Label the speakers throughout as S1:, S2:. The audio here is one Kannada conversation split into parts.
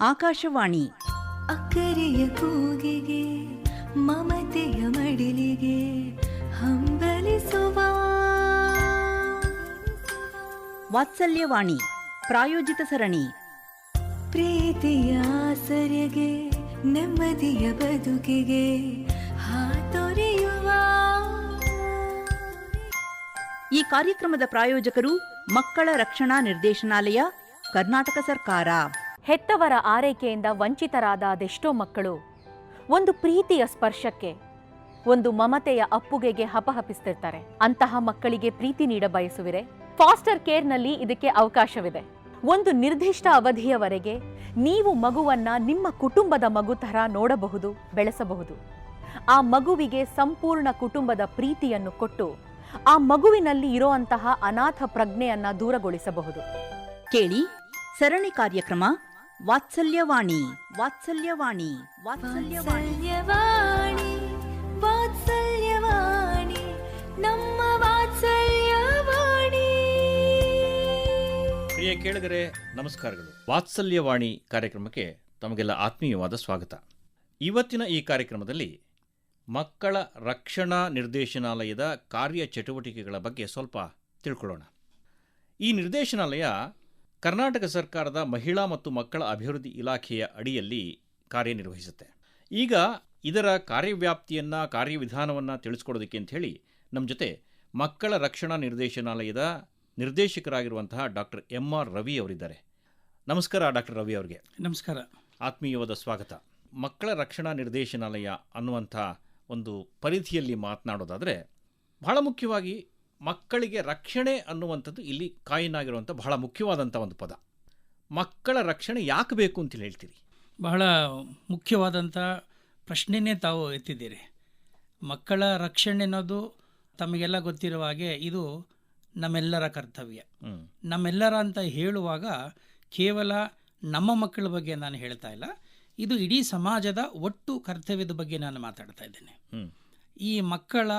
S1: ಆಕಾಶವಾಣಿ.
S2: ಅಕ್ಕರೆಯ ಕೂಗಿಗೆ ಮಮತೆಯ ಮಡಿಲಿಗೆ ಹಂಬಲಿಸುವ.
S1: ವಾತ್ಸಲ್ಯವಾಣಿ ಪ್ರಾಯೋಜಿತ ಸರಣಿ.
S2: ಪ್ರೀತಿಯ ಸರಿಗೆ ನೆಮ್ಮದಿಯ ಬದುಕಿಗೆ ಹಾತೊರೆಯುವ.
S1: ಈ ಕಾರ್ಯಕ್ರಮದ ಪ್ರಾಯೋಜಕರು ಮಕ್ಕಳ ರಕ್ಷಣಾ ನಿರ್ದೇಶನಾಲಯ ಕರ್ನಾಟಕ ಸರ್ಕಾರ.
S3: ಹೆತ್ತವರ ಆರೈಕೆಯಿಂದ ವಂಚಿತರಾದ ಅದೆಷ್ಟೋ ಮಕ್ಕಳು. ಒಂದು ಪ್ರೀತಿಯ ಸ್ಪರ್ಶಕ್ಕೆ, ಒಂದು ಮಮತೆಯ ಅಪ್ಪುಗೆಗೆ ಹಪಹಪಿಸ್ತಿರ್ತಾರೆ. ಅಂತಹ ಮಕ್ಕಳಿಗೆ ಪ್ರೀತಿ ನೀಡ ಬಯಸುವಿರೆ? ಫಾಸ್ಟರ್ ಕೇರ್ನಲ್ಲಿ ಇದಕ್ಕೆ ಅವಕಾಶವಿದೆ. ಒಂದು ನಿರ್ದಿಷ್ಟ ಅವಧಿಯವರೆಗೆ ನೀವು ಮಗುವನ್ನ ನಿಮ್ಮ ಕುಟುಂಬದ ಮಗು ತರ ನೋಡಬಹುದು, ಬೆಳೆಸಬಹುದು. ಆ ಮಗುವಿಗೆ ಸಂಪೂರ್ಣ ಕುಟುಂಬದ ಪ್ರೀತಿಯನ್ನು ಕೊಟ್ಟು, ಆ ಮಗುವಿನಲ್ಲಿ ಇರುವಂತಹ ಅನಾಥ ಪ್ರಜ್ಞೆಯನ್ನ ದೂರಗೊಳಿಸಬಹುದು.
S1: ಕೇಳಿ, ಸರಣಿ ಕಾರ್ಯಕ್ರಮ ವಾತ್ಸಲ್ಯವಾಣಿ ವಾತ್ಸಲ್ಯವಾಣಿ ವಾತ್ಸಲ್ಯವಾಣಿ.
S2: ವಾತ್ಸಲ್ಯವಾಣಿ ನಮ್ಮ ವಾತ್ಸಲ್ಯವಾಣಿ.
S4: ಪ್ರಿಯ ಕೇಳಿದರೆ ನಮಸ್ಕಾರಗಳು. ವಾತ್ಸಲ್ಯವಾಣಿ ಕಾರ್ಯಕ್ರಮಕ್ಕೆ ತಮಗೆಲ್ಲ ಆತ್ಮೀಯವಾದ ಸ್ವಾಗತ. ಇವತ್ತಿನ ಈ ಕಾರ್ಯಕ್ರಮದಲ್ಲಿ ಮಕ್ಕಳ ರಕ್ಷಣಾ ನಿರ್ದೇಶನಾಲಯದ ಕಾರ್ಯ ಚಟುವಟಿಕೆಗಳ ಬಗ್ಗೆ ಸ್ವಲ್ಪ ತಿಳ್ಕೊಳ್ಳೋಣ. ಈ ನಿರ್ದೇಶನಾಲಯ ಕರ್ನಾಟಕ ಸರ್ಕಾರದ ಮಹಿಳಾ ಮತ್ತು ಮಕ್ಕಳ ಅಭಿವೃದ್ಧಿ ಇಲಾಖೆಯ ಅಡಿಯಲ್ಲಿ ಕಾರ್ಯನಿರ್ವಹಿಸುತ್ತೆ. ಈಗ ಇದರ ಕಾರ್ಯವ್ಯಾಪ್ತಿಯನ್ನು ಕಾರ್ಯವಿಧಾನವನ್ನು ತಿಳಿಸ್ಕೊಡೋದಕ್ಕೆ ಅಂತ ಹೇಳಿ ನಮ್ಮ ಜೊತೆ ಮಕ್ಕಳ ರಕ್ಷಣಾ ನಿರ್ದೇಶನಾಲಯದ ನಿರ್ದೇಶಕರಾಗಿರುವಂತಹ ಡಾಕ್ಟರ್ ಎಂ ಆರ್ ರವಿ ಅವರಿದ್ದಾರೆ. ನಮಸ್ಕಾರ ಡಾಕ್ಟರ್ ರವಿ ಅವರಿಗೆ.
S5: ನಮಸ್ಕಾರ.
S4: ಆತ್ಮೀಯವಾದ ಸ್ವಾಗತ. ಮಕ್ಕಳ ರಕ್ಷಣಾ ನಿರ್ದೇಶನಾಲಯ ಅನ್ನುವಂಥ ಒಂದು ಪರಿಧಿಯಲ್ಲಿ ಮಾತನಾಡೋದಾದರೆ ಬಹಳ ಮುಖ್ಯವಾಗಿ ಮಕ್ಕಳಿಗೆ ರಕ್ಷಣೆ ಅನ್ನುವಂಥದ್ದು ಇಲ್ಲಿ ಕಾಯಿನಾಗಿರುವಂಥ ಬಹಳ ಮುಖ್ಯವಾದಂಥ ಒಂದು ಪದ. ಮಕ್ಕಳ ರಕ್ಷಣೆ ಯಾಕೆ ಬೇಕು ಅಂತ ಹೇಳ್ತೀರಿ?
S5: ಬಹಳ ಮುಖ್ಯವಾದಂಥ ಪ್ರಶ್ನೆನೇ ತಾವು ಎತ್ತಿದ್ದೀರಿ. ಮಕ್ಕಳ ರಕ್ಷಣೆ ಅನ್ನೋದು ತಮಗೆಲ್ಲ ಗೊತ್ತಿರುವ ಹಾಗೆ ಇದು ನಮ್ಮೆಲ್ಲರ ಕರ್ತವ್ಯ. ನಮ್ಮೆಲ್ಲರ ಅಂತ ಹೇಳುವಾಗ ಕೇವಲ ನಮ್ಮ ಮಕ್ಕಳ ಬಗ್ಗೆ ನಾನು ಹೇಳ್ತಾ ಇಲ್ಲ. ಇದು ಇಡೀ ಸಮಾಜದ ಒಟ್ಟು ಕರ್ತವ್ಯದ ಬಗ್ಗೆ ನಾನು ಮಾತಾಡ್ತಾ ಇದ್ದೇನೆ. ಈ ಮಕ್ಕಳ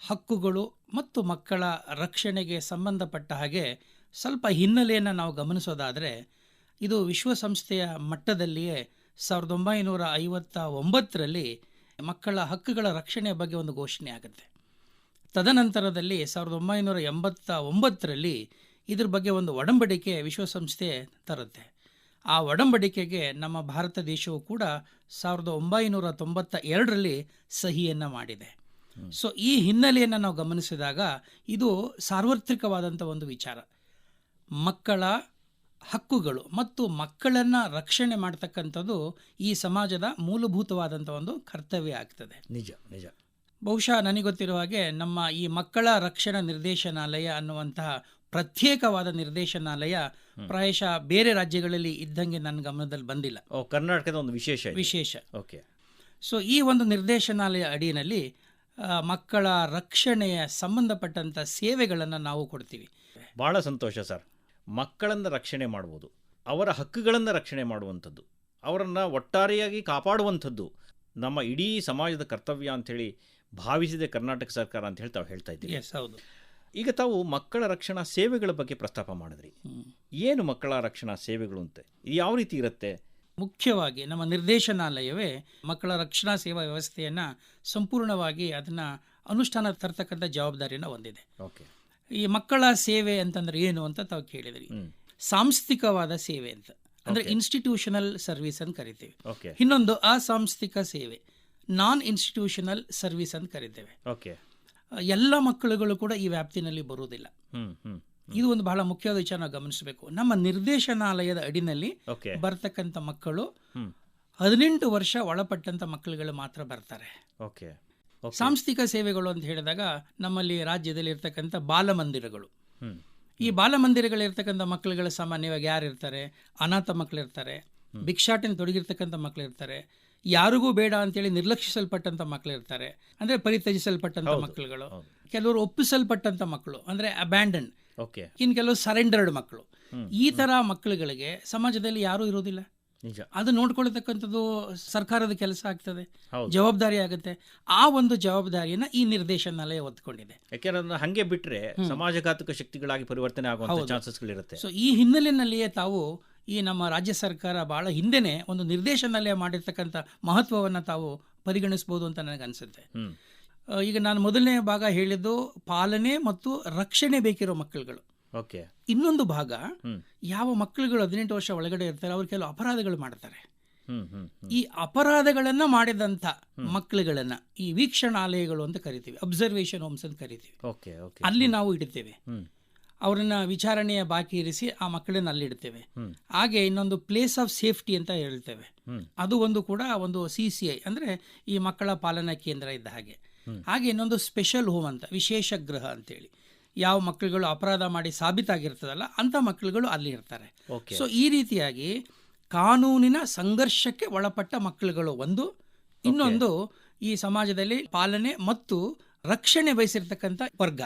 S5: ಹಕ್ಕುಗಳು ಮತ್ತು ಮಕ್ಕಳ ರಕ್ಷಣೆಗೆ ಸಂಬಂಧಪಟ್ಟ ಹಾಗೆ ಸ್ವಲ್ಪ ಹಿನ್ನೆಲೆಯನ್ನು ನಾವು ಗಮನಿಸೋದಾದರೆ, ಇದು ವಿಶ್ವಸಂಸ್ಥೆಯ ಮಟ್ಟದಲ್ಲಿಯೇ ಸಾವಿರದ ಒಂಬೈನೂರ ಐವತ್ತ ಒಂಬತ್ತರಲ್ಲಿ ಮಕ್ಕಳ ಹಕ್ಕುಗಳ ರಕ್ಷಣೆಯ ಬಗ್ಗೆ ಒಂದು ಘೋಷಣೆ ಆಗುತ್ತೆ. ತದನಂತರದಲ್ಲಿ ಸಾವಿರದ ಒಂಬೈನೂರ ಎಂಬತ್ತ ಒಂಬತ್ತರಲ್ಲಿ ಇದ್ರ ಬಗ್ಗೆ ಒಂದು ಒಡಂಬಡಿಕೆ ವಿಶ್ವಸಂಸ್ಥೆ ತರುತ್ತೆ. ಆ ಒಡಂಬಡಿಕೆಗೆ ನಮ್ಮ ಭಾರತ ದೇಶವು ಕೂಡ ಸಾವಿರದ ಒಂಬೈನೂರ ತೊಂಬತ್ತ ಎರಡರಲ್ಲಿ ಸಹಿಯನ್ನು ಮಾಡಿದೆ. ಸೊ ಈ ಹಿನ್ನೆಲೆಯನ್ನು ನಾವು ಗಮನಿಸಿದಾಗ ಇದು ಸಾರ್ವತ್ರಿಕವಾದಂಥ ಒಂದು ವಿಚಾರ. ಮಕ್ಕಳ ಹಕ್ಕುಗಳು ಮತ್ತು ಮಕ್ಕಳನ್ನು ರಕ್ಷಣೆ ಮಾಡ್ತಕ್ಕಂಥದ್ದು ಈ ಸಮಾಜದ ಮೂಲಭೂತವಾದಂಥ ಒಂದು ಕರ್ತವ್ಯ ಆಗ್ತದೆ.
S4: ನಿಜ ನಿಜ.
S5: ಬಹುಶಃ ನನಗೆ ಗೊತ್ತಿರುವ ಹಾಗೆ ನಮ್ಮ ಈ ಮಕ್ಕಳ ರಕ್ಷಣಾ ನಿರ್ದೇಶನಾಲಯ ಅನ್ನುವಂತಹ ಪ್ರತ್ಯೇಕವಾದ ನಿರ್ದೇಶನಾಲಯ ಪ್ರಾಯಶಃ ಬೇರೆ ರಾಜ್ಯಗಳಲ್ಲಿ ಇದ್ದಂಗೆ ನನ್ನ ಗಮನದಲ್ಲಿ ಬಂದಿಲ್ಲ.
S4: ಓ ಕರ್ನಾಟಕದ ಒಂದು ವಿಶೇಷ
S5: ವಿಶೇಷ.
S4: ಓಕೆ.
S5: ಸೊ ಈ ಒಂದು ನಿರ್ದೇಶನಾಲಯ ಅಡಿಯಲ್ಲಿ ಮಕ್ಕಳ ರಕ್ಷಣೆಯ ಸಂಬಂಧಪಟ್ಟಂಥ ಸೇವೆಗಳನ್ನು ನಾವು ಕೊಡ್ತೀವಿ.
S4: ಭಾಳ ಸಂತೋಷ ಸರ್. ಮಕ್ಕಳನ್ನು ರಕ್ಷಣೆ ಮಾಡ್ಬೋದು. ಅವರ ಹಕ್ಕುಗಳನ್ನು ರಕ್ಷಣೆ ಮಾಡುವಂಥದ್ದು. ಅವರನ್ನು ಒಟ್ಟಾರೆಯಾಗಿ ಕಾಪಾಡುವಂಥದ್ದು. ನಮ್ಮ ಇಡೀ ಸಮಾಜದ ಕರ್ತವ್ಯ ಅಂಥೇಳಿ ಭಾವಿಸಿದೆ ಕರ್ನಾಟಕ ಸರ್ಕಾರ ಅಂತ ಹೇಳಿ ತಾವು ಹೇಳ್ತಾ ಇದ್ದೀವಿ.
S5: ಎಸ್ ಹೌದು.
S4: ಈಗ ತಾವು ಮಕ್ಕಳ ರಕ್ಷಣಾ ಸೇವೆಗಳ ಬಗ್ಗೆ ಪ್ರಸ್ತಾಪ ಮಾಡಿದ್ರಿ. ಏನು ಮಕ್ಕಳ ರಕ್ಷಣಾ ಸೇವೆಗಳು ಅಂತ? ಇದು ಯಾವ ರೀತಿ ಇರುತ್ತೆ?
S5: ಮುಖ್ಯವಾಗಿ ನಮ್ಮ ನಿರ್ದೇಶನಾಲಯವೇ ಮಕ್ಕಳ ರಕ್ಷಣಾ ಸೇವಾ ವ್ಯವಸ್ಥೆಯನ್ನು ಸಂಪೂರ್ಣವಾಗಿ ಅದನ್ನು ಅನುಷ್ಠಾನ ತರ್ತಕ್ಕಂಥ ಜವಾಬ್ದಾರಿಯನ್ನು ಹೊಂದಿದೆ.
S4: ಓಕೆ.
S5: ಈ ಮಕ್ಕಳ ಸೇವೆ ಅಂತಂದ್ರೆ ಏನು ಅಂತ ತಾವು ಕೇಳಿದ್ರಿ. ಸಾಂಸ್ಥಿಕವಾದ ಸೇವೆ ಅಂತ. ಅಂದ್ರೆ ಇನ್ಸ್ಟಿಟ್ಯೂಷನಲ್ ಸರ್ವಿಸ್ ಅಂತ ಕರಿತೀವಿ. ಇನ್ನೊಂದು ಅಸಾಂಸ್ಥಿಕ ಸೇವೆ ನಾನ್ ಇನ್ಸ್ಟಿಟ್ಯೂಷನಲ್ ಸರ್ವಿಸ್ ಅಂತ ಕರಿತೇವೆ.
S4: ಓಕೆ.
S5: ಎಲ್ಲ ಮಕ್ಕಳುಗಳು ಕೂಡ ಈ ವ್ಯಾಪ್ತಿನಲ್ಲಿ ಬರುವುದಿಲ್ಲ. ಇದು ಒಂದು ಬಹಳ ಮುಖ್ಯವಾದ ವಿಚಾರ ನಾವು ಗಮನಿಸಬೇಕು. ನಮ್ಮ ನಿರ್ದೇಶನಾಲಯದ ಅಡಿನಲ್ಲಿ ಬರ್ತಕ್ಕಂಥ ಮಕ್ಕಳು ಹದಿನೆಂಟು ವರ್ಷ ಒಳಪಟ್ಟಂತ ಮಕ್ಕಳುಗಳು ಮಾತ್ರ ಬರ್ತಾರೆ.
S4: ಓಕೆ.
S5: ಸಾಂಸ್ಥಿಕ ಸೇವೆಗಳು ಅಂತ ಹೇಳಿದಾಗ ನಮ್ಮಲ್ಲಿ ರಾಜ್ಯದಲ್ಲಿ ಇರ್ತಕ್ಕಂಥ ಬಾಲಮಂದಿರಗಳು. ಈ ಬಾಲಮಂದಿರಗಳಿರ್ತಕ್ಕಂಥ ಮಕ್ಕಳುಗಳು ಸಾಮಾನ್ಯವಾಗಿ ಯಾರು ಇರ್ತಾರೆ? ಅನಾಥ ಮಕ್ಕಳಿರ್ತಾರೆ ಭಿಕ್ಷಾಟನೆ ತೊಡಗಿರ್ತಕ್ಕಂಥ ಮಕ್ಕಳಿರ್ತಾರೆ ಯಾರಿಗೂ ಬೇಡ ಅಂತೇಳಿ ನಿರ್ಲಕ್ಷಿಸಲ್ಪಟ್ಟಂಥ ಮಕ್ಕಳಿರ್ತಾರೆ ಅಂದರೆ ಪರಿತ್ಯಜಿಸಲ್ಪಟ್ಟಂಥ ಮಕ್ಕಳುಗಳು. ಕೆಲವರು ಒಪ್ಪಿಸಲ್ಪಟ್ಟಂಥ ಮಕ್ಕಳು. ಅಂದರೆ ಅಬ್ಯಾಂಡನ್
S4: ಓಕೆ.
S5: ಇನ್ನು ಕೆಲವು ಸರೆಂಡರ್ಡ್ ಮಕ್ಕಳು. ಈ ತರ ಮಕ್ಕಳುಗಳಿಗೆ ಸಮಾಜದಲ್ಲಿ ಯಾರು ಇರೋದಿಲ್ಲ
S4: ನಿಜ.
S5: ಅದು ನೋಡ್ಕೊಳ್ತಕ್ಕಂಥದ್ದು ಸರ್ಕಾರದ ಕೆಲಸ ಆಗ್ತದೆ. ಜವಾಬ್ದಾರಿ ಆಗುತ್ತೆ. ಆ ಒಂದು ಜವಾಬ್ದಾರಿಯನ್ನ ಈ ನಿರ್ದೇಶನಾಲಯ ಹೊತ್ಕೊಂಡಿದೆ.
S4: ಯಾಕೆಂದ್ರೆ ಹಂಗೆ ಬಿಟ್ರೆ ಸಮಾಜಘಾತಕ ಶಕ್ತಿಗಳಾಗಿ ಪರಿವರ್ತನೆ ಆಗುವಂತ ಚಾನ್ಸಸ್ಗಳಿರುತ್ತೆ.
S5: ಸೊ ಈ ಹಿನ್ನೆಲೆಯಲ್ಲಿಯೇ ತಾವು ಈ ನಮ್ಮ ರಾಜ್ಯ ಸರ್ಕಾರ ಬಹಳ ಹಿಂದೆನೆ ಒಂದು ನಿರ್ದೇಶನಾಲಯ ಮಾಡಿರ್ತಕ್ಕಂಥ ಮಹತ್ವವನ್ನು ತಾವು ಪರಿಗಣಿಸಬಹುದು ಅಂತ ನನಗನ್ಸುತ್ತೆ.
S4: ಹ್ಮ್.
S5: ಆ, ಈಗ ನಾನು ಮೊದಲನೇ ಭಾಗ ಹೇಳಿದ್ದು ಪಾಲನೆ ಮತ್ತು ರಕ್ಷಣೆ ಬೇಕಿರೋ ಮಕ್ಕಳುಗಳು.
S4: ಓಕೆ.
S5: ಇನ್ನೊಂದು ಭಾಗ ಯಾವ ಮಕ್ಕಳುಗಳು ಹದಿನೆಂಟು ವರ್ಷ ಒಳಗಡೆ ಇರ್ತಾರೆ ಅವ್ರು ಕೆಲವು ಅಪರಾಧಗಳು ಮಾಡ್ತಾರೆ. ಈ ಅಪರಾಧಗಳನ್ನ ಮಾಡಿದಂಥ ಮಕ್ಕಳುಗಳನ್ನ ಈ ವೀಕ್ಷಣಾಲಯಗಳು ಅಂತ ಕರಿತೀವಿ ಅಬ್ಸರ್ವೇಷನ್ ಹೋಮ್ಸ್ ಅಂತ ಕರಿತೀವಿ. ಅಲ್ಲಿ ನಾವು ಇಡುತ್ತೇವೆ ಅವರನ್ನ ವಿಚಾರಣೆಯ ಬಾಕಿ ಇರಿಸಿ ಆ ಮಕ್ಕಳನ್ನ ಅಲ್ಲಿ ಇಡ್ತೇವೆ. ಹಾಗೆ ಇನ್ನೊಂದು ಪ್ಲೇಸ್ ಆಫ್ ಸೇಫ್ಟಿ ಅಂತ ಹೇಳ್ತೇವೆ. ಅದು ಒಂದು ಕೂಡ ಒಂದು ಸಿ ಸಿ ಐ ಅಂದರೆ ಈ ಮಕ್ಕಳ ಪಾಲನಾ ಕೇಂದ್ರ ಇದ್ದ ಹಾಗೆ. ಹಾಗೆ ಇನ್ನೊಂದು ಸ್ಪೆಷಲ್ ಹೋಮ್ ಅಂತ ವಿಶೇಷ ಗೃಹ ಅಂತೇಳಿ. ಯಾವ ಮಕ್ಕಳುಗಳು ಅಪರಾಧ ಮಾಡಿ ಸಾಬೀತಾಗಿರ್ತದಲ್ಲ ಅಂಥ ಮಕ್ಕಳುಗಳು ಅಲ್ಲಿ ಇರ್ತಾರೆ. ಸೊ ಈ ರೀತಿಯಾಗಿ ಕಾನೂನಿನ ಸಂಘರ್ಷಕ್ಕೆ ಒಳಪಟ್ಟ ಮಕ್ಕಳುಗಳು ಒಂದು. ಇನ್ನೊಂದು ಈ ಸಮಾಜದಲ್ಲಿ ಪಾಲನೆ ಮತ್ತು ರಕ್ಷಣೆ ಬಯಸಿರ್ತಕ್ಕಂಥ ವರ್ಗ.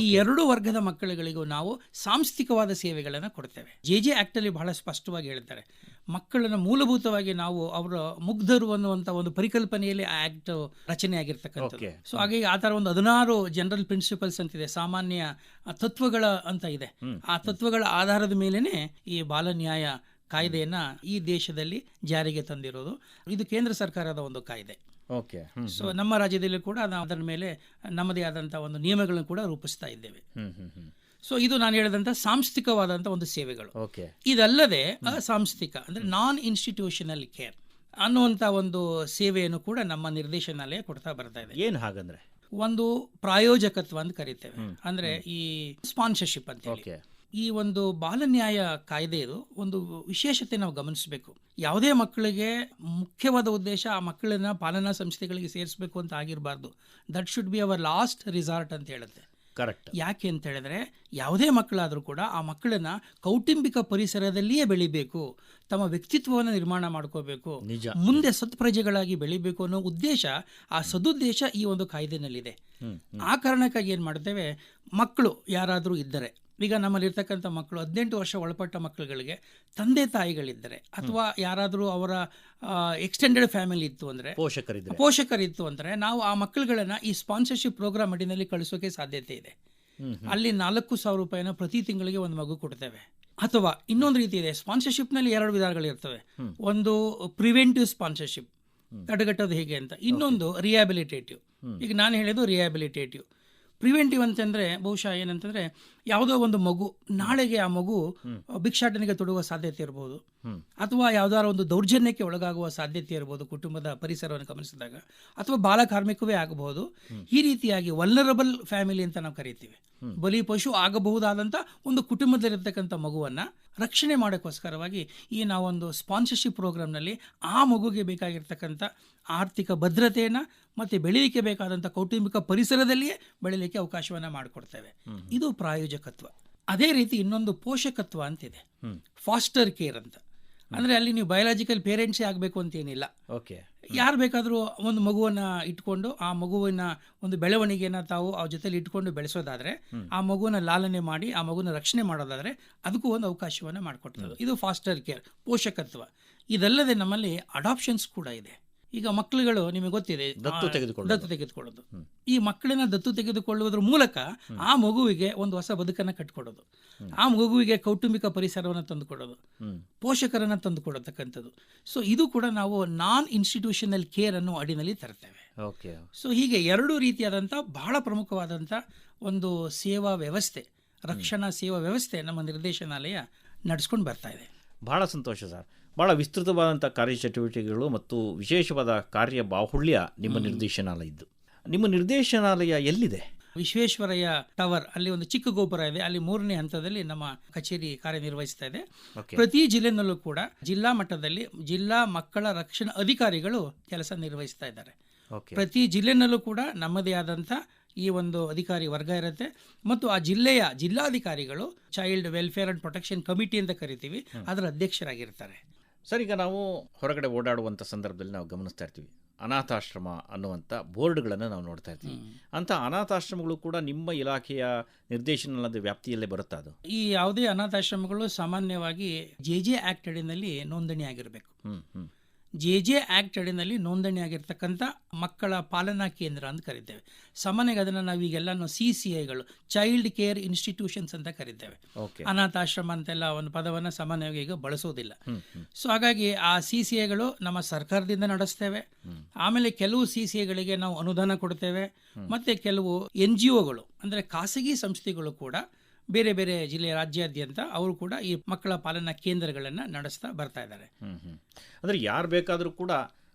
S5: ಈ ಎರಡು ವರ್ಗದ ಮಕ್ಕಳುಗಳಿಗೂ ನಾವು ಸಾಂಸ್ಥಿಕವಾದ ಸೇವೆಗಳನ್ನು ಕೊಡ್ತೇವೆ. ಜೆ ಜೆ ಆಕ್ಟಲ್ಲಿ ಬಹಳ ಸ್ಪಷ್ಟವಾಗಿ ಹೇಳ್ತಾರೆ. ಮಕ್ಕಳನ್ನು ಮೂಲಭೂತವಾಗಿ ನಾವು ಅವರ ಮುಗ್ಧರು ಅನ್ನುವಂಥ ಒಂದು ಪರಿಕಲ್ಪನೆಯಲ್ಲಿ ಆ ಆಕ್ಟ್ ರಚನೆ ಆಗಿರ್ತಕ್ಕಂಥದ್ದು.
S4: Okay.
S5: ಸೊ ಹಾಗಾಗಿ ಆ ಥರ ಒಂದು ಹದಿನಾರು ಜನರಲ್ ಪ್ರಿನ್ಸಿಪಲ್ಸ್ ಅಂತಿದೆ. ಸಾಮಾನ್ಯ ತತ್ವಗಳ ಅಂತ ಇದೆ. ಆ ತತ್ವಗಳ ಆಧಾರದ ಮೇಲೇನೆ ಈ ಬಾಲ ನ್ಯಾಯ ಕಾಯ್ದೆಯನ್ನ ಈ ದೇಶದಲ್ಲಿ ಜಾರಿಗೆ ತಂದಿರೋದು. ಇದು ಕೇಂದ್ರ ಸರ್ಕಾರದ ಒಂದು ಕಾಯ್ದೆ.
S4: ಓಕೆ.
S5: ಸೊ ನಮ್ಮ ರಾಜ್ಯದಲ್ಲಿ ಕೂಡ ನಾವು ಅದರ ಮೇಲೆ ನಮ್ಮದೇ ಆದಂಥ ಒಂದು ನಿಯಮಗಳನ್ನು ಕೂಡ ರೂಪಿಸ್ತಾ ಇದ್ದೇವೆ. ಸೊ ಇದು ನಾನು ಹೇಳಿದಂಥ ಸಾಂಸ್ಥಿಕವಾದಂಥ ಒಂದು ಸೇವೆಗಳು. ಇದಲ್ಲದೆ ಅಸಾಂಸ್ಥಿಕ ಅಂದರೆ ನಾನ್ ಇನ್ಸ್ಟಿಟ್ಯೂಷನಲ್ ಕೇರ್ ಅನ್ನುವಂಥ ಒಂದು ಸೇವೆಯನ್ನು ಕೂಡ ನಮ್ಮ ನಿರ್ದೇಶನಾಲಯ ಕೊಡ್ತಾ ಬರ್ತಾ ಇದೆ.
S4: ಏನು ಹಾಗಂದ್ರೆ?
S5: ಒಂದು ಪ್ರಾಯೋಜಕತ್ವ ಅಂತ ಕರಿತೇವೆ. ಅಂದ್ರೆ ಈ ಸ್ಪಾನ್ಸರ್ಶಿಪ್ ಅಂತ ಈ ಒಂದು ಬಾಲನ್ಯಾಯ ಕಾಯ್ದೆಯದು ಒಂದು ವಿಶೇಷತೆ ನಾವು ಗಮನಿಸಬೇಕು. ಯಾವುದೇ ಮಕ್ಕಳಿಗೆ ಮುಖ್ಯವಾದ ಉದ್ದೇಶ ಆ ಮಕ್ಕಳನ್ನ ಪಾಲನಾ ಸಂಸ್ಥೆಗಳಿಗೆ ಸೇರಿಸಬೇಕು ಅಂತ ಆಗಿರಬಾರ್ದು. That should be our last resort ಅಂತ ಹೇಳುತ್ತೆ.
S4: ಕರೆಕ್ಟ್
S5: ಯಾಕೆ ಅಂತ ಹೇಳಿದ್ರೆ ಯಾವುದೇ ಮಕ್ಕಳಾದರೂ ಕೂಡ ಆ ಮಕ್ಕಳನ್ನ ಕೌಟುಂಬಿಕ ಪರಿಸರದಲ್ಲಿಯೇ ಬೆಳಿಬೇಕು. ತಮ್ಮ ವ್ಯಕ್ತಿತ್ವವನ್ನು ನಿರ್ಮಾಣ ಮಾಡ್ಕೋಬೇಕು.
S4: ನಿಜ.
S5: ಮುಂದೆ ಸತ್ಪ್ರಜೆಗಳಾಗಿ ಬೆಳಿಬೇಕು ಅನ್ನೋ ಉದ್ದೇಶ ಆ ಸದುದ್ದೇಶ ಈ ಒಂದು ಕಾಯ್ದೆನಲ್ಲಿದೆ. ಆ ಕಾರಣಕ್ಕಾಗಿ ಏನು ಮಾಡ್ತೇವೆ? ಮಕ್ಕಳು ಯಾರಾದರೂ ಇದ್ದರೆ ಈಗ ನಮ್ಮಲ್ಲಿರ್ತಕ್ಕಂಥ ಮಕ್ಕಳು ಹದಿನೆಂಟು ವರ್ಷ ಒಳಪಟ್ಟ ಮಕ್ಕಳುಗಳಿಗೆ ತಂದೆ ತಾಯಿಗಳಿದ್ದರೆ ಅಥವಾ ಯಾರಾದರೂ ಅವರ ಎಕ್ಸ್ಟೆಂಡೆಡ್ ಫ್ಯಾಮಿಲಿ ಇತ್ತು ಅಂದರೆ
S4: ಪೋಷಕರಿದ್ದರೆ
S5: ಪೋಷಕರಿತ್ತು ಅಂದರೆ ನಾವು ಆ ಮಕ್ಕಳುಗಳನ್ನು ಈ ಸ್ಪಾನ್ಸರ್ಶಿಪ್ ಪ್ರೋಗ್ರಾಮ್ ಅಡಿನಲ್ಲಿ ಕಳಿಸೋಕೆ ಸಾಧ್ಯತೆ ಇದೆ. ಅಲ್ಲಿ ನಾಲ್ಕು ಸಾವಿರ ರೂಪಾಯಿನ ಪ್ರತಿ ತಿಂಗಳಿಗೆ ಒಂದು ಮಗು ಕೊಡ್ತೇವೆ. ಅಥವಾ ಇನ್ನೊಂದು ರೀತಿ ಇದೆ ಸ್ಪಾನ್ಸರ್ಶಿಪ್ನಲ್ಲಿ ಎರಡು ವಿಧಾನಗಳಿರ್ತವೆ ಒಂದು ಪ್ರಿವೆಂಟಿವ್ ಸ್ಪಾನ್ಸರ್ಶಿಪ್ ತಡೆಗಟ್ಟೋದು ಹೇಗೆ ಅಂತ. ಇನ್ನೊಂದು ರಿಯಾಬಿಲಿಟೇಟಿವ್ ಈಗ ನಾನು ಹೇಳಿದ್ದು ರಿಹ್ಯಾಬಿಲಿಟೇಟಿವ್ ಪ್ರಿವೆಂಟಿವ್ ಅಂತಂದ್ರೆ ಬಹುಶಃ ಏನಂತಂದ್ರೆ ಯಾವುದೋ ಒಂದು ಮಗು ನಾಳೆಗೆ ಆ ಮಗು ಭಿಕ್ಷಾಟನೆಗೆ ತೊಡುವ ಸಾಧ್ಯತೆ ಇರಬಹುದು ಅಥವಾ ಯಾವ್ದಾರ ಒಂದು ದೌರ್ಜನ್ಯಕ್ಕೆ ಒಳಗಾಗುವ ಸಾಧ್ಯತೆ ಇರಬಹುದು ಕುಟುಂಬದ ಪರಿಸರವನ್ನು ಗಮನಿಸಿದಾಗ. ಅಥವಾ ಬಾಲ ಕಾರ್ಮಿಕವೇ ಆಗಬಹುದು ಈ ರೀತಿಯಾಗಿ ವಲ್ನರಬಲ್ ಫ್ಯಾಮಿಲಿ ಅಂತ ನಾವು ಕರಿತೀವಿ. ಬಲಿ ಪಶು ಆಗಬಹುದಾದಂಥ ಒಂದು ಕುಟುಂಬದಲ್ಲಿರ್ತಕ್ಕಂಥ ಮಗುವನ್ನ ರಕ್ಷಣೆ ಮಾಡೋಕ್ಕೋಸ್ಕರವಾಗಿ ಈ ನಾವೊಂದು ಸ್ಪಾನ್ಸರ್ಶಿಪ್ ಪ್ರೋಗ್ರಾಮ್ನಲ್ಲಿ ಆ ಮಗುಗೆ ಬೇಕಾಗಿರ್ತಕ್ಕಂಥ ಆರ್ಥಿಕ ಭದ್ರತೆಯನ್ನು ಮತ್ತು ಬೆಳೀಲಿಕ್ಕೆ ಬೇಕಾದಂಥ ಕೌಟುಂಬಿಕ ಪರಿಸರದಲ್ಲಿಯೇ ಬೆಳೀಲಿಕ್ಕೆ ಅವಕಾಶವನ್ನು ಮಾಡಿಕೊಡ್ತೇವೆ. ಇದು ಪ್ರಾಯೋಜಕತ್ವ. ಅದೇ ರೀತಿ ಇನ್ನೊಂದು ಪೋಷಕತ್ವ ಅಂತಿದೆ. ಫಾಸ್ಟರ್ ಕೇರ್ ಅಂತ. ಅಂದರೆ ಅಲ್ಲಿ ನೀವು ಬಯಾಲಜಿಕಲ್ ಪೇರೆಂಟ್ಸೇ ಆಗಬೇಕು ಅಂತೇನಿಲ್ಲ
S4: ಓಕೆ.
S5: ಯಾರು ಬೇಕಾದರೂ ಒಂದು ಮಗುವನ್ನ ಇಟ್ಕೊಂಡು ಆ ಮಗುವಿನ ಒಂದು ಬೆಳವಣಿಗೆನ ತಾವು ಅವ್ರ ಜೊತೆಲಿ ಇಟ್ಕೊಂಡು ಬೆಳೆಸೋದಾದ್ರೆ ಆ ಮಗುವನ್ನ ಲಾಲನೆ ಮಾಡಿ ಆ ಮಗುನ ರಕ್ಷಣೆ ಮಾಡೋದಾದ್ರೆ ಅದಕ್ಕೂ ಒಂದು ಅವಕಾಶವನ್ನು ಮಾಡಿಕೊಡ್ತದೆ ಇದು ಫಾಸ್ಟರ್ ಕೇರ್ ಪೋಷಕತ್ವ. ಇದಲ್ಲದೆ ನಮ್ಮಲ್ಲಿ ಅಡಾಪ್ಷನ್ಸ್ ಕೂಡ ಇದೆ. ಈಗ ಮಕ್ಕಳುಗಳು ನಿಮಗೆ ಗೊತ್ತಿದೆ
S4: ದತ್ತು ತೆಗೆದುಕೊಳ್ಳೋದು.
S5: ದತ್ತು ತೆಗೆದುಕೊಳ್ಳೋದು. ಈ ಮಕ್ಕಳನ್ನ ದತ್ತು ತೆಗೆದುಕೊಳ್ಳುವುದ್ರ ಮೂಲಕ ಆ ಮಗುವಿಗೆ ಒಂದು ಹೊಸ ಬದುಕನ್ನ ಕಟ್ಕೊಡೋದು. ಆ ಮಗುವಿಗೆ ಕೌಟುಂಬಿಕ ಪರಿಸರವನ್ನು ತಂದುಕೊಡೋದು.
S4: ಪೋಷಕರನ್ನ
S5: ಪೋಷಕರನ್ನು ತಂದುಕೊಡತಕ್ಕಂಥದ್ದು. ಸೊ ಇದು ಕೂಡ ನಾವು ನಾನ್ ಇನ್ಸ್ಟಿಟ್ಯೂಷನಲ್ ಕೇರ್ ಅನ್ನು ಅಡಿನಲ್ಲಿ ತರ್ತೇವೆ.
S4: ಓಕೆ
S5: ಸೊ ಹೀಗೆ ಎರಡು ರೀತಿಯಾದಂಥ ಬಹಳ ಪ್ರಮುಖವಾದಂಥ ಒಂದು ಸೇವಾ ವ್ಯವಸ್ಥೆ ರಕ್ಷಣಾ ಸೇವಾ ವ್ಯವಸ್ಥೆ ನಮ್ಮ ನಿರ್ದೇಶನಾಲಯ ನಡೆಸ್ಕೊಂಡು ಬರ್ತಾ ಇದೆ.
S4: ಬಹಳ ಸಂತೋಷ ಸರ್. ಭಾಳ ವಿಸ್ತೃತವಾದಂಥ ಕಾರ್ಯಚಟುವಟಿಕೆಗಳು ಮತ್ತು ವಿಶೇಷವಾದ ಕಾರ್ಯ ಬಾಹುಳ್ಯ ನಿಮ್ಮ ನಿರ್ದೇಶನಾಲಯದ್ದು ನಿಮ್ಮ ನಿರ್ದೇಶನಾಲಯ ಎಲ್ಲಿದೆ?
S5: ವಿಶ್ವೇಶ್ವರಯ್ಯ ಟವರ್ ಅಲ್ಲಿ ಒಂದು ಚಿಕ್ಕ ಗೋಪುರ ಇದೆ. ಅಲ್ಲಿ ಮೂರನೇ ಹಂತದಲ್ಲಿ ನಮ್ಮ ಕಚೇರಿ ಕಾರ್ಯನಿರ್ವಹಿಸ್ತಾ ಇದೆ. ಪ್ರತಿ ಜಿಲ್ಲೆನಲ್ಲೂ ಕೂಡ ಜಿಲ್ಲಾ ಮಟ್ಟದಲ್ಲಿ ಜಿಲ್ಲಾ ಮಕ್ಕಳ ರಕ್ಷಣಾ ಅಧಿಕಾರಿಗಳು ಕೆಲಸ ನಿರ್ವಹಿಸ್ತಾ ಇದ್ದಾರೆ. ಪ್ರತಿ ಜಿಲ್ಲೆನಲ್ಲೂ ಕೂಡ ನಮ್ಮದೇ ಆದಂಥ ಈ ಒಂದು ಅಧಿಕಾರಿ ವರ್ಗ ಇರುತ್ತೆ. ಮತ್ತು ಆ ಜಿಲ್ಲೆಯ ಜಿಲ್ಲಾಧಿಕಾರಿಗಳು child welfare and protection committee ಅಂತ ಕರಿತೀವಿ. ಅದರ ಅಧ್ಯಕ್ಷರಾಗಿರ್ತಾರೆ.
S4: ಸರ್ ಈಗ ನಾವು ಹೊರಗಡೆ ಓಡಾಡುವಂಥ ಸಂದರ್ಭದಲ್ಲಿ ನಾವು ಗಮನಿಸ್ತಾ ಇರ್ತೀವಿ. ಅನಾಥಾಶ್ರಮ ಅನ್ನುವಂಥ ಬೋರ್ಡ್ಗಳನ್ನು ನಾವು ನೋಡ್ತಾ ಇರ್ತೀವಿ. ಅಂಥ ಅನಾಥಾಶ್ರಮಗಳು ಕೂಡ ನಿಮ್ಮ ಇಲಾಖೆಯ ನಿರ್ದೇಶನದ ವ್ಯಾಪ್ತಿಯಲ್ಲೇ ಬರುತ್ತಾ ಅದು?
S5: ಈ ಯಾವುದೇ ಅನಾಥಾಶ್ರಮಗಳು ಸಾಮಾನ್ಯವಾಗಿ ಜೆ ಜೆ ಆಕ್ಟ್ ಅಡಿನಲ್ಲಿ ನೋಂದಣಿ ಆಗಿರಬೇಕು ಜೆ ಜೆ ಆ್ಯಕ್ಟ್ ಅಡಿನಲ್ಲಿ ನೋಂದಣಿಯಾಗಿರ್ತಕ್ಕಂಥ ಮಕ್ಕಳ ಪಾಲನಾ ಕೇಂದ್ರ ಅಂತ ಕರಿತೇವೆ. ಸಾಮಾನ್ಯವಾಗಿ ಅದನ್ನು ನಾವೀಗೆಲ್ಲ ಸಿ ಸಿ ಐಗಳು ಚೈಲ್ಡ್ ಕೇರ್ ಇನ್ಸ್ಟಿಟ್ಯೂಷನ್ಸ್ ಅಂತ ಕರಿತೇವೆ. ಅನಾಥಾಶ್ರಮ ಅಂತೆಲ್ಲ ಒಂದು ಪದವನ್ನು ಸಾಮಾನ್ಯವಾಗಿ ಈಗ ಬಳಸೋದಿಲ್ಲ. ಸೊ ಹಾಗಾಗಿ ಆ ಸಿ ಸಿ ಐಗಳು ನಮ್ಮ ಸರ್ಕಾರದಿಂದ ನಡೆಸ್ತೇವೆ. ಆಮೇಲೆ ಕೆಲವು ಸಿ ಸಿ ಐಗಳಿಗೆ ನಾವು ಅನುದಾನ ಕೊಡ್ತೇವೆ. ಮತ್ತೆ ಕೆಲವು ಎನ್ ಜಿ ಒಗಳು ಅಂದರೆ ಖಾಸಗಿ ಸಂಸ್ಥೆಗಳು ಕೂಡ ಬೇರೆ ಬೇರೆ ಜಿಲ್ಲೆಯ ರಾಜ್ಯಾದ್ಯಂತ ಅವರು ಕೂಡ ಈ ಮಕ್ಕಳ ಪಾಲನಾ ಕೇಂದ್ರಗಳನ್ನು ನಡೆಸ್ತಾ ಬರ್ತಾ ಇದ್ದಾರೆ.
S4: ಅಂದರೆ ಯಾರು ಬೇಕಾದರೂ ಕೂಡ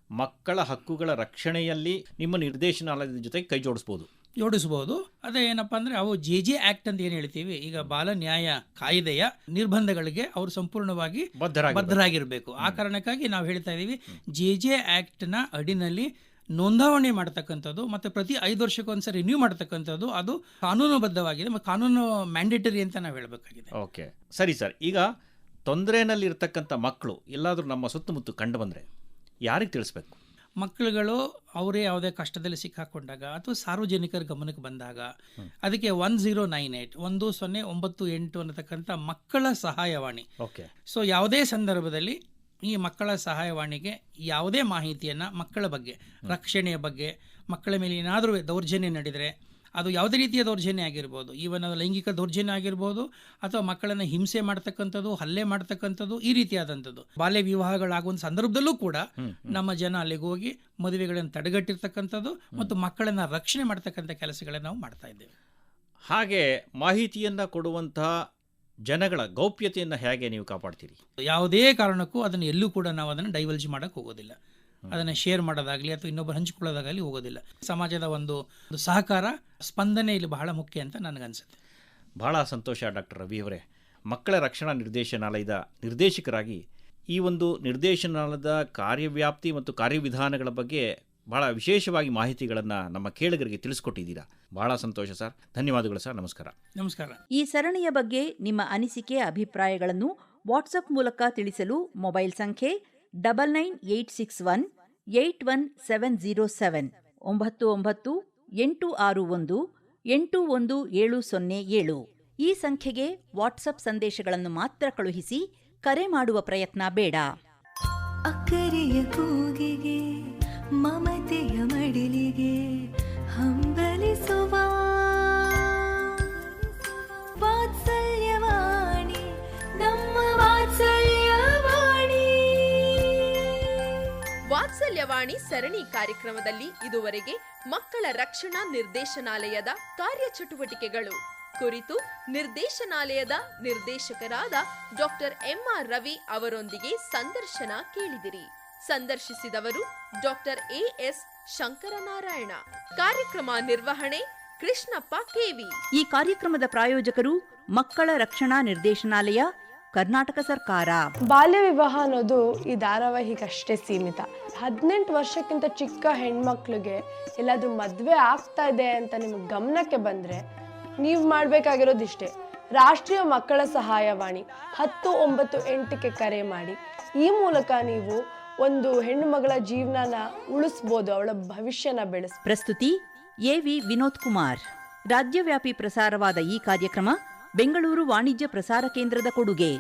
S4: ಮಕ್ಕಳ ಹಕ್ಕುಗಳ ರಕ್ಷಣೆಯಲ್ಲಿ ನಿಮ್ಮ ನಿರ್ದೇಶನಾಲಯದ ಜೊತೆ ಕೈ ಜೋಡಿಸ್ಬೋದು.
S5: ಜೋಡಿಸಬಹುದು ಅದೇ ಏನಪ್ಪಾ ಅಂದ್ರೆ ಅವು ಜೆ ಜೆ ಆಕ್ಟ್ ಅಂತ ಏನು ಹೇಳ್ತೀವಿ? ಈಗ ಬಾಲ ನ್ಯಾಯ ಕಾಯ್ದೆಯ ನಿರ್ಬಂಧಗಳಿಗೆ ಅವರು ಸಂಪೂರ್ಣವಾಗಿ
S4: ಬದ್ಧರಾಗಿ
S5: ಬದ್ಧರಾಗಿರಬೇಕು. ಆ ಕಾರಣಕ್ಕಾಗಿ ನಾವು ಹೇಳ್ತಾ ಇದ್ದೀವಿ ಜೆ ಜೆ ಆ್ಯಕ್ಟ್ನ ಅಡಿನಲ್ಲಿ ನೋಂದಾವಣೆ ಮಾಡ್ತಕ್ಕಂಥದ್ದು ಮತ್ತು ಪ್ರತಿ ಐದು ವರ್ಷಕ್ಕೊಂದ್ಸರಿ ರಿನ್ಯೂ ಮಾಡ್ತಕ್ಕಂಥದ್ದು ಅದು ಕಾನೂನುಬದ್ಧವಾಗಿದೆ ಮತ್ತು ಕಾನೂನು ಮ್ಯಾಂಡೇಟರಿ ಅಂತ ನಾವು ಹೇಳಬೇಕಾಗಿದೆ.
S4: ಓಕೆ. ಸರಿ ಸರ್ ಈಗ ತೊಂದರೆನಲ್ಲಿರ್ತಕ್ಕಂಥ ಮಕ್ಕಳು ಎಲ್ಲಾದರೂ ನಮ್ಮ ಸುತ್ತಮುತ್ತ ಕಂಡು ಬಂದರೆ ಯಾರಿಗೆ ತಿಳಿಸ್ಬೇಕು?
S5: ಮಕ್ಕಳುಗಳು ಅವರೇ ಯಾವುದೇ ಕಷ್ಟದಲ್ಲಿ ಸಿಕ್ಕಾಕೊಂಡಾಗ ಅಥವಾ ಸಾರ್ವಜನಿಕರ ಗಮನಕ್ಕೆ ಬಂದಾಗ ಅದಕ್ಕೆ ಒನ್ ಜೀರೋ ನೈನ್ ಏಟ್ ಒಂದು ಸೊನ್ನೆ ಒಂಬತ್ತು ಎಂಟು ಅನ್ನತಕ್ಕಂಥ ಮಕ್ಕಳ ಸಹಾಯವಾಣಿ.
S4: ಓಕೆ.
S5: ಸೊ ಯಾವುದೇ ಸಂದರ್ಭದಲ್ಲಿ ಈ ಮಕ್ಕಳ ಸಹಾಯವಾಣಿಗೆ ಯಾವುದೇ ಮಾಹಿತಿಯನ್ನು ಮಕ್ಕಳ ಬಗ್ಗೆ ರಕ್ಷಣೆಯ ಬಗ್ಗೆ ಮಕ್ಕಳ ಮೇಲೆ ಏನಾದರೂ ದೌರ್ಜನ್ಯ ನಡೆದರೆ ಅದು ಯಾವುದೇ ರೀತಿಯ ದೌರ್ಜನ್ಯ ಆಗಿರ್ಬೋದು. ಈವನ್ ಅದು ಲೈಂಗಿಕ ದೌರ್ಜನ್ಯ ಆಗಿರ್ಬೋದು ಅಥವಾ ಮಕ್ಕಳನ್ನು ಹಿಂಸೆ ಮಾಡ್ತಕ್ಕಂಥದ್ದು ಹಲ್ಲೆ ಮಾಡ್ತಕ್ಕಂಥದ್ದು ಈ ರೀತಿಯಾದಂಥದ್ದು. ಬಾಲ್ಯ ವಿವಾಹಗಳಾಗುವಂಥ ಸಂದರ್ಭದಲ್ಲೂ ಕೂಡ ನಮ್ಮ ಜನ ಅಲ್ಲಿಗೆ ಹೋಗಿ ಮದುವೆಗಳನ್ನು ತಡೆಗಟ್ಟಿರ್ತಕ್ಕಂಥದ್ದು ಮತ್ತು ಮಕ್ಕಳನ್ನು ರಕ್ಷಣೆ ಮಾಡ್ತಕ್ಕಂಥ ಕೆಲಸಗಳನ್ನು ನಾವು ಮಾಡ್ತಾ ಇದ್ದೇವೆ.
S4: ಹಾಗೆ ಮಾಹಿತಿಯನ್ನು ಕೊಡುವಂತಹ ಜನಗಳ ಗೌಪ್ಯತೆಯನ್ನು ಹೇಗೆ ನೀವು ಕಾಪಾಡ್ತೀರಿ?
S5: ಯಾವುದೇ ಕಾರಣಕ್ಕೂ ಅದನ್ನು ಎಲ್ಲೂ ಕೂಡ ನಾವು ಅದನ್ನು ಡೈವಲ್ಜ್ ಮಾಡೋಕ್ಕೆ ಹೋಗೋದಿಲ್ಲ. ಅದನ್ನು ಶೇರ್ ಮಾಡೋದಾಗಲಿ ಅಥವಾ ಇನ್ನೊಬ್ಬರು ಹಂಚಿಕೊಳ್ಳೋದಾಗಲಿ ಹೋಗೋದಿಲ್ಲ. ಸಮಾಜದ ಒಂದು ಒಂದು ಸಹಕಾರ ಸ್ಪಂದನೆ ಇಲ್ಲಿ ಬಹಳ ಮುಖ್ಯ ಅಂತ ನನಗನ್ಸುತ್ತೆ.
S4: ಬಹಳ ಸಂತೋಷ ಡಾಕ್ಟರ್ ರವಿ ಅವರೇ. ಮಕ್ಕಳ ರಕ್ಷಣಾ ನಿರ್ದೇಶನಾಲಯದ ನಿರ್ದೇಶಕರಾಗಿ ಈ ಒಂದು ನಿರ್ದೇಶನಾಲಯದ ಕಾರ್ಯವ್ಯಾಪ್ತಿ ಮತ್ತು ಕಾರ್ಯವಿಧಾನಗಳ ಬಗ್ಗೆ ಬಹಳ ವಿಶೇಷವಾಗಿ ಮಾಹಿತಿಗಳನ್ನು ನಮ್ಮ ಕೇಳುಗರಿಗೆ ತಿಳಿಸ್ಕೊಟ್ಟಿದ್ದೀರಾ. ಬಹಳ ಸಂತೋಷ ಸರ್. ಧನ್ಯವಾದಗಳು ಸರ್. ನಮಸ್ಕಾರ.
S5: ನಮಸ್ಕಾರ.
S1: ಈ ಸರಣಿಯ ಬಗ್ಗೆ ನಿಮ್ಮ ಅನಿಸಿಕೆ ಅಭಿಪ್ರಾಯಗಳನ್ನು ವಾಟ್ಸಪ್ ಮೂಲಕ ತಿಳಿಸಲು ಮೊಬೈಲ್ ಸಂಖ್ಯೆ double nine eight six one eight one seven zero seven ಒಂಬತ್ತು ಒಂಬತ್ತು ಎಂಟು ಆರು ಒಂದು ಎಂಟು ಒಂದು ಏಳು ಸೊನ್ನೆ ಏಳು. ಈ ಸಂಖ್ಯೆಗೆ ವಾಟ್ಸಪ್ ಸಂದೇಶಗಳನ್ನು ಮಾತ್ರ ಕಳುಹಿಸಿ ಕರೆ ಮಾಡುವ ಪ್ರಯತ್ನ ಬೇಡ.
S2: ಅಕ್ಕರೆಯ ಕೂಗಿಗೆ ಹಂಬಲಿಸುವ. ವಾತ್ಸಲ್ಯವಾಣಿ, ನಮ್ಮ ವಾತ್ಸಲ್ಯವಾಣಿ.
S6: ವಾತ್ಸಲ್ಯವಾಣಿ ಸರಣಿ ಕಾರ್ಯಕ್ರಮದಲ್ಲಿ ಇದುವರೆಗೆ ಮಕ್ಕಳ ರಕ್ಷಣಾ ನಿರ್ದೇಶನಾಲಯದ ಕಾರ್ಯಚಟುವಟಿಕೆಗಳು. ಕುರಿತು ನಿರ್ದೇಶನಾಲಯದ ನಿರ್ದೇಶಕರಾದ ಡಾಕ್ಟರ್ ಎಂಆರ್ ರವಿ ಅವರೊಂದಿಗೆ ಸಂದರ್ಶನ ಕೇಳಿದಿರಿ. ಸಂದರ್ಶಿಸಿದವರು ಡಾಕ್ಟರ್ ಎಎಸ್ ಶಂಕರನಾರಾಯಣ. ಕಾರ್ಯಕ್ರಮ ನಿರ್ವಹಣೆ ಕೃಷ್ಣಪ್ಪ ಕೆವಿ.
S1: ಈ ಕಾರ್ಯಕ್ರಮದ ಪ್ರಾಯೋಜಕರು ಮಕ್ಕಳ ರಕ್ಷಣಾ ನಿರ್ದೇಶನಾಲಯ ಕರ್ನಾಟಕ ಸರ್ಕಾರ.
S7: ಬಾಲ್ಯ ವಿವಾಹ ಅನ್ನೋದು ಈ ಧಾರಾವಾಹಿಗಷ್ಟೇ ಸೀಮಿತ. ಹದಿನೆಂಟು ವರ್ಷಕ್ಕಿಂತ ಚಿಕ್ಕ ಹೆಣ್ಮಕ್ಳಿಗೆ ಎಲ್ಲಾದ್ರೂ ಮದುವೆ ಆಗ್ತಾ ಇದೆ ಅಂತ ನಿಮ್ಗೆ ಗಮನಕ್ಕೆ ಬಂದರೆ ನೀವು ಮಾಡಬೇಕಾಗಿರೋದು ಇಷ್ಟೇ ರಾಷ್ಟ್ರೀಯ ಮಕ್ಕಳ ಸಹಾಯವಾಣಿ ಹತ್ತು ಒಂಬತ್ತು ಎಂಟಕ್ಕೆ ಕರೆ ಮಾಡಿ. ಈ ಮೂಲಕ ನೀವು ಒಂದು ಹೆಣ್ಣು ಮಗಳ ಜೀವನನ ಉಳಿಸ್ಬೋದು, ಅವಳ ಭವಿಷ್ಯನ ಬೆಳೆಸ
S1: ಪ್ರಸ್ತುತಿ ವಿ ವಿನೋದ್ ಕುಮಾರ್. ರಾಜ್ಯವ್ಯಾಪಿ ಪ್ರಸಾರವಾದ ಈ ಕಾರ್ಯಕ್ರಮ ಬೆಂಗಳೂರು ವಾಣಿಜ್ಯ ಪ್ರಸಾರ ಕೇಂದ್ರದ ಕೊಡುಗೆ.